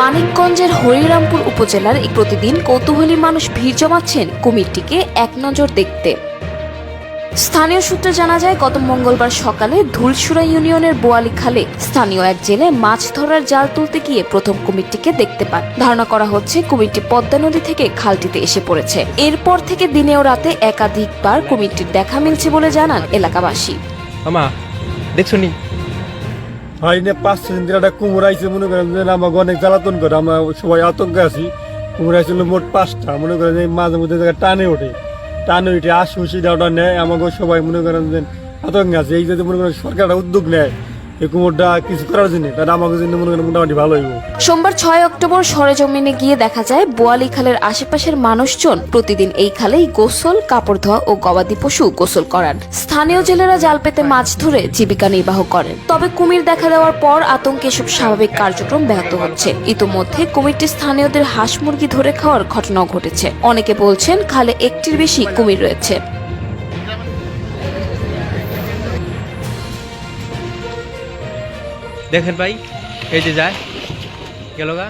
মানিকগঞ্জের হরিরামপুর উপজেলার এই প্রতিদিন কৌতূহলী মানুষ ভিড় জমাচ্ছেন কুমিরটিকে এক নজর দেখতে। স্থানীয় সূত্রে জানা যায় গত মঙ্গলবার সকালে ধুলসুরা ইউনিয়নের বোয়ালি খালে স্থানীয় এক জেলে মাছ ধরার জাল তুলতে গিয়ে প্রথম কুমিরটিকে দেখতে পান। ধারণা করা হচ্ছে কুমিরটি পদ্মা নদী থেকে খালটিতে এসে পড়েছে। এরপর থেকে দিনে ও রাতে একাধিকবার কুমিরটির দেখা মিলছে বলে জানান এলাকাবাসী। মামা দেখছ হয় না, পাঁচ ছয় দিন একটা কুমড় আইসে মনে করেন যে আমাকে অনেক জ্বালাতন করে, আমরা সবাই আতঙ্কে আছি। কুমড় আইছিল মোট পাঁচটা, মনে করেন যে মাঝে মধ্যে জায়গায় টানে ওঠে। টানে উঠে আশুসিটা ওটা নেয় আমাকে সবাই মনে করেন যে আতঙ্কে আছে। এই যদি মনে করেন সরকার উদ্যোগ নেয় সোমবার ছয় অক্টোবর সরেজমিনে গিয়ে দেখা যায়, বোয়ালি খালের আশেপাশের মানুষজন প্রতিদিন এই খালেই গোসল, কাপড় ধোয়া ও গবাদি পশু গোসল করান। স্থানীয় জেলেরা জাল পেতে মাছ ধরে জীবিকা নির্বাহ করেন। তবে কুমির দেখা দেওয়ার পর আতঙ্কে সব স্বাভাবিক কার্যক্রম ব্যাহত হচ্ছে। ইতোমধ্যে কুমিরটি স্থানীয়দের হাঁস মুরগি ধরে খাওয়ার ঘটনাও ঘটেছে। অনেকে বলছেন খালে একটির বেশি কুমির রয়েছে। দেখেন ভাই এই যে যায়। গেল গা।